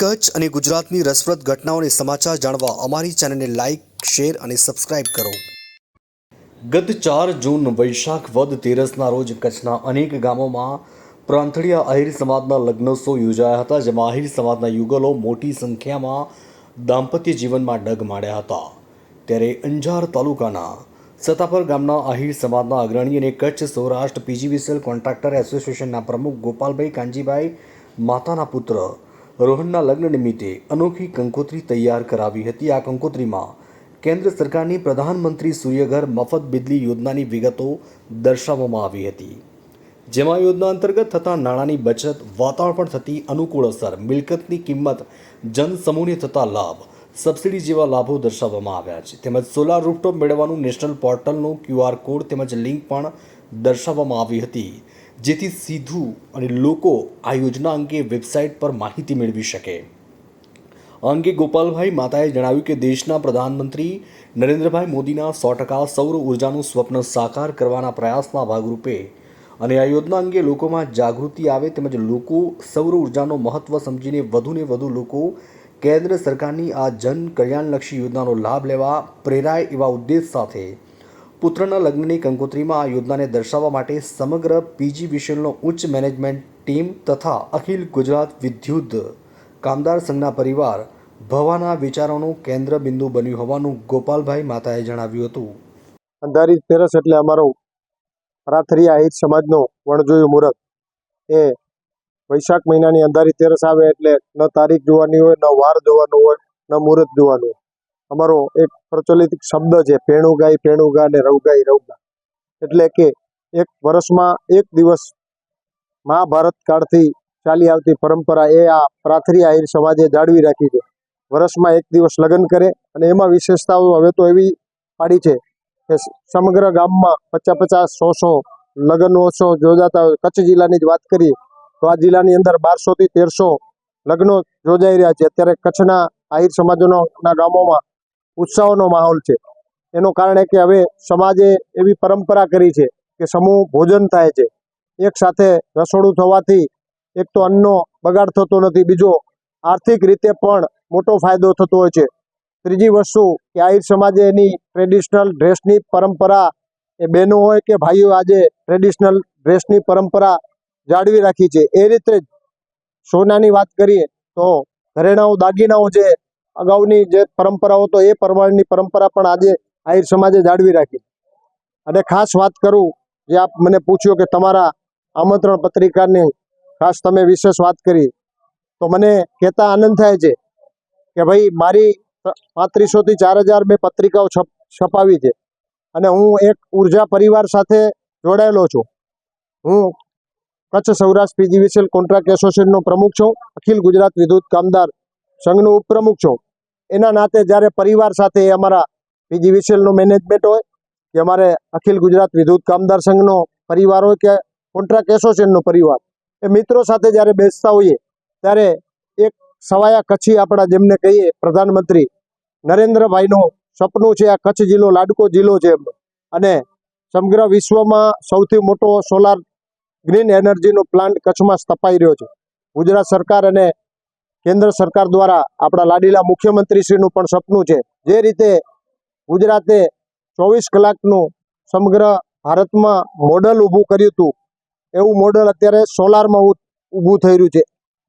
કચ્છ અને ગુજરાતની રસપ્રદ ઘટનાઓને સમાચાર જાણવા અમારી ચેનલને લાઇક શેર અને સબસ્ક્રાઇબ કરો. ગત ચાર જૂન વૈશાખ વદ તેરસના રોજ કચ્છના અનેક ગામોમાં પ્રાંથળિયા આહિર સમાજના લગ્નોત્સવ યોજાયા હતા, જેમાં આહિર સમાજના યુગલો મોટી સંખ્યામાં દાંપત્ય જીવનમાં ડગ માંડ્યા હતા. ત્યારે અંજાર તાલુકાના સતાપર ગામના આહિર સમાજના અગ્રણી અને કચ્છ સૌરાષ્ટ્ર પીજીવીસીએલ કોન્ટ્રાક્ટર એસોસિએશનના પ્રમુખ ગોપાલભાઈ કાંજીભાઈ માતાના પુત્ર રોહનના લગ્ન નિમિત્તે અનોખી કંકોત્રી તૈયાર કરાવી હતી આ કંકોત્રીમાં કેન્દ્ર સરકારની પ્રધાનમંત્રી સૂર્યઘર મફત બિજલી યોજનાની વિગતો દર્શાવવામાં આવી હતી. જેમાં યોજના અંતર્ગત થતા નાણાંની બચત, વાતાવરણ પર થતી અનુકૂળ અસર, મિલકતની કિંમત, જનસમૂહને થતા લાભ, સબસિડી જેવા લાભો દર્શાવવામાં આવ્યા છે. તેમજ સોલાર રૂફટોપ મેળવવાનું નેશનલ પોર્ટલનું ક્યુઆર કોડ તેમજ લિંક પણ દર્શાવવામાં આવી હતી. જેથી સીધું અને લોકો આ યોજના અંગે વેબસાઇટ પર માહિતી મેળવી શકે. આ અંગે ગોપાલભાઈ માતાએ જણાવ્યું કે દેશના પ્રધાનમંત્રી નરેન્દ્રભાઈ મોદીના સો ટકા સૌર ઉર્જાનું સ્વપ્ન સાકાર કરવાના પ્રયાસના ભાગરૂપે અને આ યોજના અંગે લોકોમાં જાગૃતિ આવે તેમજ લોકો સૌર ઉર્જાનો મહત્વ સમજીને વધુને વધુ લોકો કેન્દ્ર સરકારની આ જન કલ્યાણલક્ષી યોજનાનો લાભ લેવા પ્રેરાય એવા ઉદ્દેશ સાથે પુત્રના લગ્નની કંકોત્રીમાં આ યોજનાને દર્શાવવા માટે સમગ્ર પીજી વિશેલનો ઉચ્ચ મેનેજમેન્ટ ટીમ તથા અખિલ ગુજરાત વિદ્યુત કામદાર સંઘના પરિવાર ભવાના વિચારોનું કેન્દ્ર બિંદુ બન્યું હોવાનું ગોપાલભાઈ માતાએ જણાવ્યું હતું. અંધારી તેરસ એટલે અમારો રાથરિયા આહિર સમાજનો વણજોયું મુહૂર્ત. એ વૈશાખ મહિનાની અંધારી તેરસ આવે એટલે ન તારીખ જોવાની હોય, ન વાર જોવાનું હોય, ન મુહૂર્ત જોવાનું હોય. અમારો એક પ્રચલિત શબ્દ છે પેણું ગાય પેણું ગા ને રવગાઈ, રવગા. એટલે કે એક વર્ષમાં એક દિવસ મહાભારત કાળથી ચાલી આવતી પરંપરા એ આ પ્રાથરી આહિર સમાજે જાળવી રાખી છે. વર્ષમાં એક દિવસ લગ્ન કરે અને એમાં વિશેષતાઓ હવે તો એવી પાડી છે કે સમગ્ર ગામમાં પચાસ પચાસ સો સો લગ્નોત્સવ યોજાતા હોય. કચ્છ જિલ્લાની જ વાત કરીએ, તો આ જિલ્લાની અંદર બારસોથી તેરસો લગ્નો યોજાઈ રહ્યા છે. અત્યારે કચ્છના આહિર સમાજોના ગામોમાં ઉત્સાહનો માહોલ છે. એનું કારણ કે હવે સમાજે એવી પરંપરા કરી છે કે સમૂહ ભોજન થાય છે. એક સાથે રસોડું થવાથી એક તો અન્નનો બગાડ થતો નથી, બીજો આર્થિક રીતે પણ મોટો ફાયદો થતો હોય છે. ત્રીજી વસ્તુ કે આહિર સમાજે એની ટ્રેડિશનલ ડ્રેસની પરંપરા એ બહેનો હોય કે ભાઈઓ આજે ટ્રેડિશનલ ડ્રેસની પરંપરા જાળવી રાખી છે. એ રીતે જ સોનાની વાત કરીએ તો ઘરેણાઓ, દાગીનાઓ જે અગાઉની જે પરંપરાઓ તો એ પ્રમાણેની પરંપરા પણ આજે આહિર સમાજે જાળવી રાખી. અને ખાસ વાત કરું, જે આપ મને પૂછ્યો કે તમારા આમંત્રણ પત્રિકાની ખાસ તમે વિશેષ વાત કરી, તો મને કહેતા આનંદ થાય છે કે ભાઈ મારી પાંત્રીસોથી ચાર હજાર મેં પત્રિકાઓ છપ, છપાવી છે. અને હું એક ઊર્જા પરિવાર સાથે જોડાયેલો છું. હું કચ્છ સૌરાષ્ટ્ર પીજીવીસીએલ કોન્ટ્રાક્ટ એસોસિએશનનો પ્રમુખ છું. અખિલ ગુજરાત વિદ્યુત કામદાર સંઘનો ઉપપ્રમુખ છું. એના નાતે જ્યારે પરિવાર સાથે અમારા પીજીવીસીએલનું મેનેજમેન્ટ હોય, કે અમારે અખિલ ગુજરાત વિદ્યુત કામદાર સંઘનો પરિવાર હોય કે કોન્ટ્રાક્ટ એસોસિએશનનો પરિવાર, એ મિત્રો સાથે જ્યારે બેસતા હોઈએ, ત્યારે એક સવાયા કચ્છી આપણા જેમને કહીએ, પ્રધાનમંત્રી નરેન્દ્રભાઈનું સપનું છે, આ કચ્છ જિલ્લો લાડકો જિલ્લો છે એમનો. અને સમગ્ર વિશ્વમાં સૌથી મોટો સોલાર ગ્રીન એનર્જીનો પ્લાન્ટ કચ્છમાં સ્થપાઈ રહ્યો છે. ગુજરાત સરકાર અને કેન્દ્ર સરકાર દ્વારા આપણા લાડીલા મુખ્યમંત્રીશ્રીનું પણ સપનું છે. જે રીતે ગુજરાતે ચોવીસ કલાકનું સમગ્ર ભારતમાં મોડલ ઊભું કર્યું હતું. એવું મોડલ અત્યારે સોલારમાં ઊભું થઈ રહ્યું છે.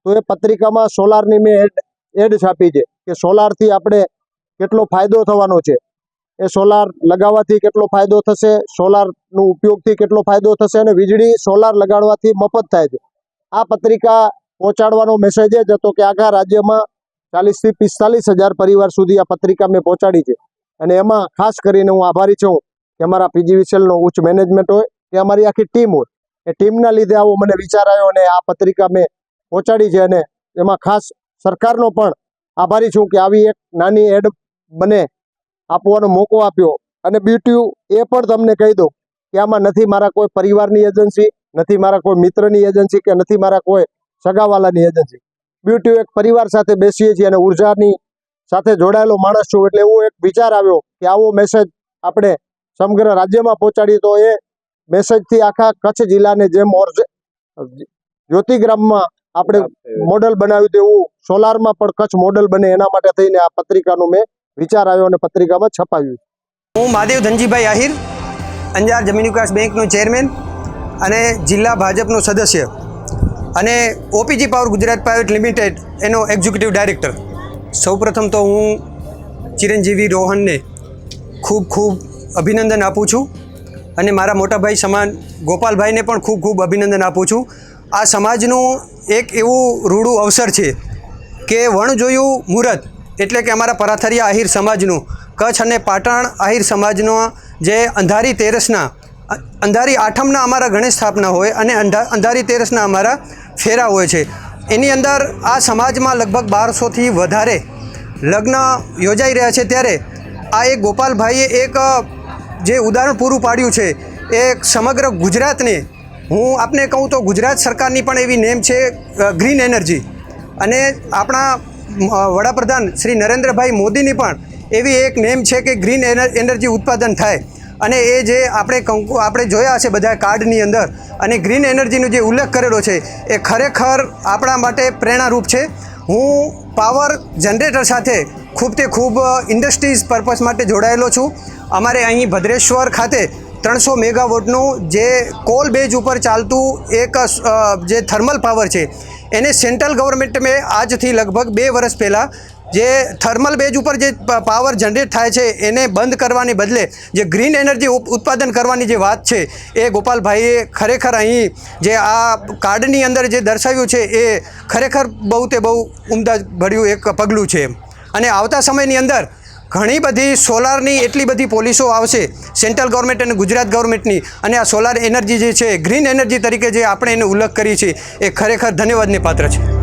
તો એ પત્રિકામાં સોલારની મેં એડ એડ છાપી છે કે સોલારથી આપણે કેટલો ફાયદો થવાનો છે. એ સોલાર લગાવવાથી કેટલો ફાયદો થશે, સોલારનો ઉપયોગથી કેટલો ફાયદો થશે અને વીજળી સોલાર લગાડવાથી મફત થાય છે. આ પત્રિકા પહોંચાડવાનો મેસેજ જ હતો કે આખા રાજ્યમાં ચાલીસથી પિસ્તાલીસ હજાર પરિવાર સુધી આ પત્રિકા મેં પહોંચાડી છે. અને એમાં ખાસ કરીને હું આભારી છું કે અમારા પીજીવીસીએલનો ઉચ્ચ મેનેજમેન્ટ હોય, કે અમારી આખી ટીમ હોય. એ ટીમના લીધે આવો મને વિચાર આવ્યો અને આ પત્રિકા મેં પહોંચાડી છે અને એમાં ખાસ સરકારનો પણ આભારી છું કે આવી એક નાની એડ મને આપવાનો મોકો આપ્યો. અને બ્યુટી એ પણ તમને કહી દઉં કે આમાં નથી મારા કોઈ પરિવારની એજન્સી નથી મારા કોઈ મિત્રની એજન્સી કે નથી મારા કોઈ સગાવાલાની એજન્સી બ્યુટી એક પરિવાર સાથે બેસીએ છીએ અને ઉર્જાની સાથે જોડાયેલો માણસ છું એટલે એવો એક વિચાર આવ્યો કે આવો મેસેજ આપણે સમગ્ર રાજ્યમાં પહોંચાડીએ તો એ મેસેજથી આખા કચ્છ જિલ્લાને જેમ જ્યોતિગ્રામમાં આપણે મોડલ બનાવ્યું તેવું સોલારમાં પણ કચ્છ મોડલ બને એના માટે થઈને આ પત્રિકાનો મેં વિચાર આવ્યો અને પત્રિકામાં છપાવ્યું હું મહાદેવ ધનજીભાઈ આહિર અંજાર જમીન વિકાસ બેંકનો ચેરમેન અને જિલ્લા ભાજપનો સદસ્ય. અને OPG power Gujarat private limited એનો એક્ઝિક્યુટિવ ડાયરેક્ટર સૌપ્રથમ તો હું ચિરંજીવી રોહનને ખૂબ ખૂબ અભિનંદન આપું છું અને મારા મોટાભાઈ સમાન ગોપાલભાઈને પણ ખૂબ ખૂબ અભિનંદન આપું છું. આ સમાજનું એક એવું રૂડું અવસર છે કે વણ જોયું મુહૂર્ત એટલે કે અમારા પરાથરિયા આહિર સમાજનું, કચ્છ અને પાટણ આહિર સમાજનો જે અંધારી તેરસના અંધારી આઠમના અમારા ગણેશ સ્થાપના હોય અને અંધા, અંધારી તેરસના અમારા ફેરા હોય છે. એની અંદર આ સમાજમાં લગભગ બારસોથી વધારે લગ્ન યોજાઈ રહ્યા છે. ત્યારે આ એક ગોપાલભાઈએ એક જે ઉદાહરણ પૂરું પાડ્યું છે એ સમગ્ર ગુજરાતને, હું આપને કહું તો ગુજરાત સરકારની પણ એવી નેમ છે ગ્રીન એનર્જી. અને આપણા વડાપ્રધાન શ્રી નરેન્દ્રભાઈ મોદીની પણ એવી એક નેમ છે કે ગ્રીન એનર્જી ઉત્પાદન થાય. અને એ જે આપણે કંકુ આપણે જોયા છે બધા કાર્ડની અંદર, અને ગ્રીન એનર્જીનો જે ઉલ્લેખ કરેલો છે, એ ખરેખર આપણા માટે પ્રેરણારૂપ છે. હું પાવર જનરેટર સાથે ખૂબ તે ખૂબ ઇન્ડસ્ટ્રીઝ પર્પઝ માટે જોડાયેલો છું. અમારે અહીં ભદ્રેશ્વર ખાતે ત્રણસો મેગાવોટનું જે કોલ બેઝ ઉપર ચાલતું એક જે થર્મલ પાવર છે, એને સેન્ટ્રલ ગવર્મેન્ટ મેં આજથી લગભગ બે વર્ષ પહેલાં જે થર્મલ બેઝ ઉપર જે પાવર જનરેટ થાય છે, એને બંધ કરવાની બદલે જે ગ્રીન એનર્જી ઉત્પાદન કરવાની જે વાત છે, એ ગોપાલભાઈએ ખરેખર અહીં જે આ કાર્ડની અંદર જે દર્શાવ્યું છે, એ ખરેખર બહુ તે બહુ ઉમદા ભર્યું એક પગલું છે અને આવતા સમયની અંદર ઘણી બધી સોલારની એટલી બધી પોલિસો આવશે, સેન્ટ્રલ ગવર્મેન્ટ અને ગુજરાત ગવર્મેન્ટની, અને આ સોલાર એનર્જી જે છે, ગ્રીન એનર્જી તરીકે જે આપણે એને ઉલ્લેખ કરી છે એ ખરેખર ધન્યવાદને પાત્ર છે.